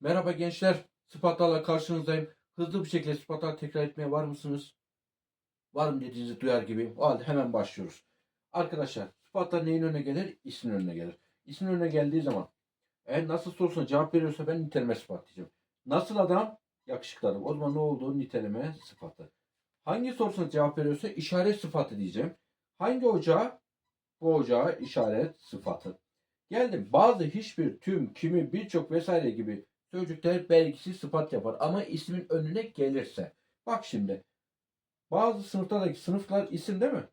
Merhaba gençler. Sıfatlarla karşınızdayım. Hızlı bir şekilde sıfatlar tekrar etmeye var mısınız? Var mı dediğinizi duyar gibi. O halde hemen başlıyoruz. Arkadaşlar sıfatlar neyin önüne gelir? İsmin önüne gelir. İsmin önüne geldiği zaman eğer nasıl sorusuna cevap veriyorsa ben niteleme sıfat diyeceğim. Nasıl adam? Yakışıklı adam. O zaman ne olduğu niteleme sıfatı. Hangi sorusuna cevap veriyorsa işaret sıfatı diyeceğim. Hangi ocağı? Bu ocağı işaret sıfatı. Geldim. Bazı hiçbir, tüm, kimi, birçok vesaire gibi sözcükler belgisiz sıfat yapar. Ama ismin önüne gelirse. Bak şimdi. Bazı sınıflardaki sınıflar isim değil mi?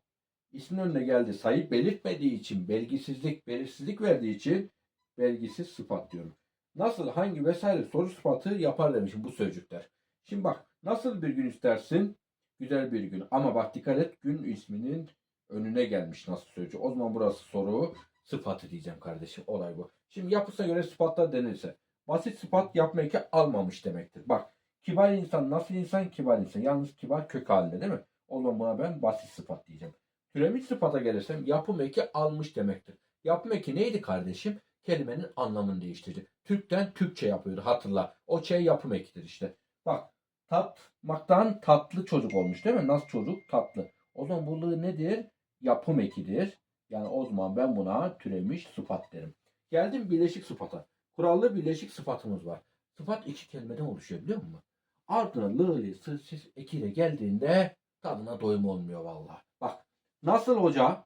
İsmin önüne geldi. Sayı belirtmediği için, belgisizlik, belirsizlik verdiği için belgisiz sıfat diyorum. Nasıl, hangi vesaire soru sıfatı yapar demişim bu sözcükler. Şimdi bak, nasıl bir gün istersin? Güzel bir gün. Ama bak dikkat et, gün isminin önüne gelmiş nasıl sözcük. O zaman burası soru sıfatı diyeceğim kardeşim. Olay bu. Şimdi yapısına göre sıfatlar denirse. Basit sıfat yapma eki almamış demektir. Bak kibar insan nasıl insan kibar insan. Yalnız kibar kök halinde değil mi? O zaman buna ben basit sıfat diyeceğim. Türemiş sıfata gelirsem yapım eki almış demektir. Yapım eki neydi kardeşim? Kelimenin anlamını değiştirdi. Türk'ten Türkçe yapıyordu hatırla. O şey yapım ekidir işte. Bak tatmaktan tatlı çocuk olmuş değil mi? Nasıl çocuk? Tatlı. O zaman bu nedir? Yapım ekidir. Yani o zaman ben buna türemiş sıfat derim. Geldim birleşik sıfata. Kurallı birleşik sıfatımız var. Sıfat iki kelimeden oluşuyor biliyor musun? Ardına lı, li, sı, sis ekiyle geldiğinde tadına doyum olmuyor vallahi. Bak nasıl hoca?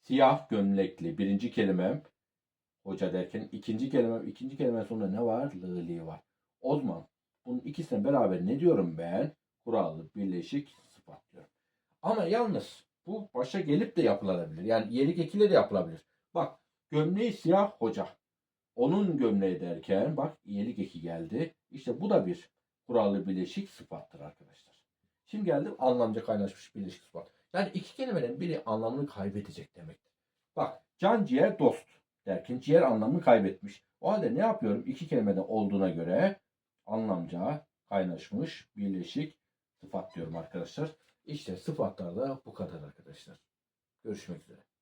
Siyah gömlekli birinci kelimem. Hoca derken ikinci kelimem. ikinci kelime sonunda ne var? Lı, li var. O zaman bunun ikisine beraber ne diyorum ben? Kurallı birleşik sıfat diyorum. Ama yalnız bu başa gelip de yapılabilir. Yani iyilik ekiyle de yapılabilir. Bak gömleği siyah hoca. Onun gömleği derken bak iyilik eki geldi. İşte bu da bir kurallı bileşik sıfattır arkadaşlar. Şimdi geldim anlamca kaynaşmış bileşik sıfat. Yani iki kelimeden biri anlamını kaybedecek demektir. Bak can ciğer dost derken ciğer anlamını kaybetmiş. O halde ne yapıyorum? İki kelimeden olduğuna göre anlamca kaynaşmış birleşik sıfat diyorum arkadaşlar. İşte sıfatlar da bu kadar arkadaşlar. Görüşmek üzere.